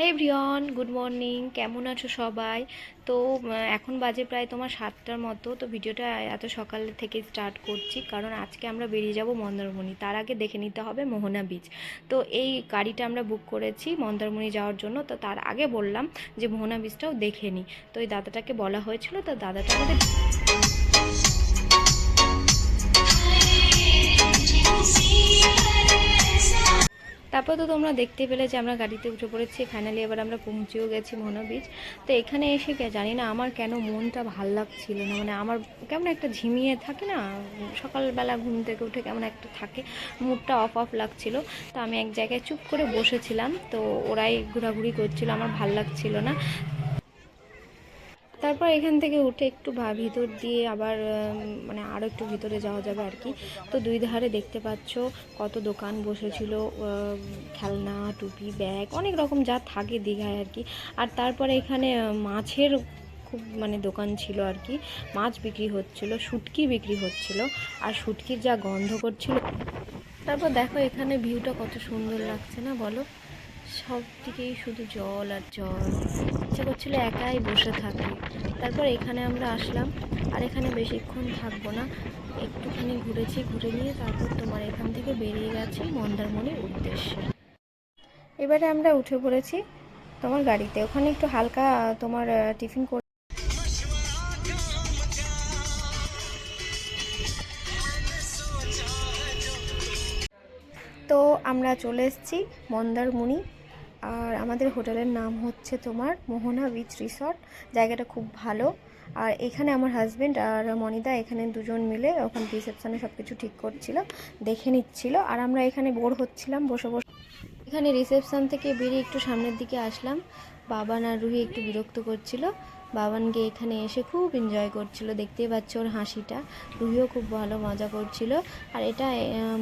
হে Brian good morning কেমন আছো সবাই? তো এখন বাজে প্রায় তোমার সাতটার মতো। তো ভিডিওটা এত সকাল থেকে স্টার্ট করছি কারণ আজকে আমরা বেরিয়ে যাব মন্দারমণি। তার আগে দেখে নিতে হবে মোহনা বিচ তো এই গাড়িটা আমরা বুক করেছি মন্দারমণি যাওয়ার জন্য। তো তার আগে বললাম যে মোহনা বিচটাও দেখে নিই তো এই দাদাটাকে বলা হয়েছিল। তো দাদাটা আমাদের তারপর তো তোমরা দেখতে পেলে যে আমরা গাড়িতে উঠে পড়েছি ফাইনালি এবার আমরা পৌঁছেও গেছি মোহনা তো এখানে এসে জানি না আমার কেন মনটা ভালো লাগছিল না মানে আমার কেমন একটা ঝিমিয়ে থাকে না, সকালবেলা ঘুম থেকে উঠে কেমন একটা থাকে, মুডটা অফ অফ লাগছিল। তো আমি এক জায়গায় চুপ করে বসেছিলাম, তো ওরাই ঘোরাঘুরি করছিল, আমার ভালো লাগছিল না। তারপর এখান থেকে উঠে একটু ভা ভিতর দিয়ে আবার মানে আরও একটু ভিতরে যাওয়া যাবে আর কি। তো দুই ধারে দেখতে পাচ্ছ কত দোকান বসেছিল খেলনা, টুপি, ব্যাগ, অনেক রকম যা থাকে দীঘায় আর কি। আর তারপরে এখানে মাছের খুব মানে দোকান ছিল আর কি। মাছ বিক্রি হচ্ছিল, শুটকি বিক্রি হচ্ছিল, আর শুটকির যা গন্ধ করছিল। তারপর দেখো এখানে ভিউটা কত সুন্দর লাগছে না বলো? সব দিকেই শুধু জল আর জল। ইচ্ছে করছিল একাই বসে থাকি। তারপর এখানে আমরা আসলাম। আর এখানে বেশিক্ষণ থাকব না। একটুখানি ঘুরেছি, ঘুরে নিয়ে তারপর তোমার এখান থেকে বেরিয়ে গেছি মন্দারমণির উদ্দেশ্যে। এবারে আমরা উঠে পড়েছি তোমার গাড়িতে। ওখানে একটু হালকা তোমার টিফিন করে তো আমরা চলে এসেছি মন্দারমণি আর আমাদের হোটেলের নাম হচ্ছে তোমার মোহনা বিচ রিসর্ট। জায়গাটা খুব ভালো। আর এখানে আমার হাজবেন্ড আর মনিদা এখানে দুজন মিলে ওখানে রিসেপশানে সব কিছু ঠিক করছিল, দেখে নিচ্ছিল। আর আমরা এখানে বোর হচ্ছিলাম, বসে বসে। এখানে রিসেপশান থেকে বেরিয়ে একটু সামনের দিকে আসলাম। বাবা না রুহি একটু বিরক্ত করছিল। বাবানকে এখানে এসে খুব এনজয় করছিল। দেখতেই পাচ্ছ ওর হাসিটা। রুহিও খুব ভালো মজা করছিল। আর এটা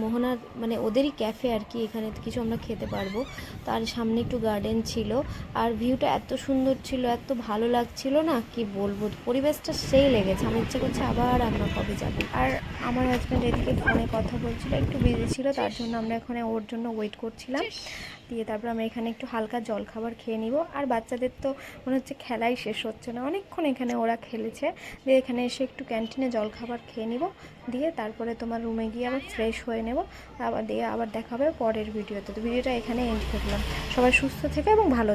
মোহনার মানে ওদেরই ক্যাফে আর কি, এখানে কিছু আমরা খেতে পারব। তার সামনে একটু গার্ডেন ছিল। আর ভিউটা এত সুন্দর ছিল, এত ভালো লাগছিল না? কি বলব? পরিবেশটা সেই লেগেছে। আমার ইচ্ছে করছে আবার আমরা কবে যাব। আর আমার হাজব্যান্ড এদিকে ফোনে কথা বলছিল, একটু বিজি ছিল, তার জন্য আমরা এখানে ওর জন্য ওয়েট করছিলাম। দিয়ে তারপর আমরা এখানে একটু হালকা জল খাবার খেয়ে নিব। আর বাচ্চাদের তো মনে হচ্ছে খেলাই শেষ হচ্ছে না। অনেকক্ষণ এখানে ওরা খেলেছে। দিয়ে এখানে এসে একটু ক্যান্টিনে জল খাবার খেয়ে নিব। দিয়ে তারপরে তোমার রুমে গিয়ে আবার ফ্রেশ হয়ে নেব। আবার দিয়ে আবার দেখা হবে পরের ভিডিওতে তো। ভিডিওটা এখানে এন্ড করলাম। সবাই সুস্থ থেকে এবং ভালো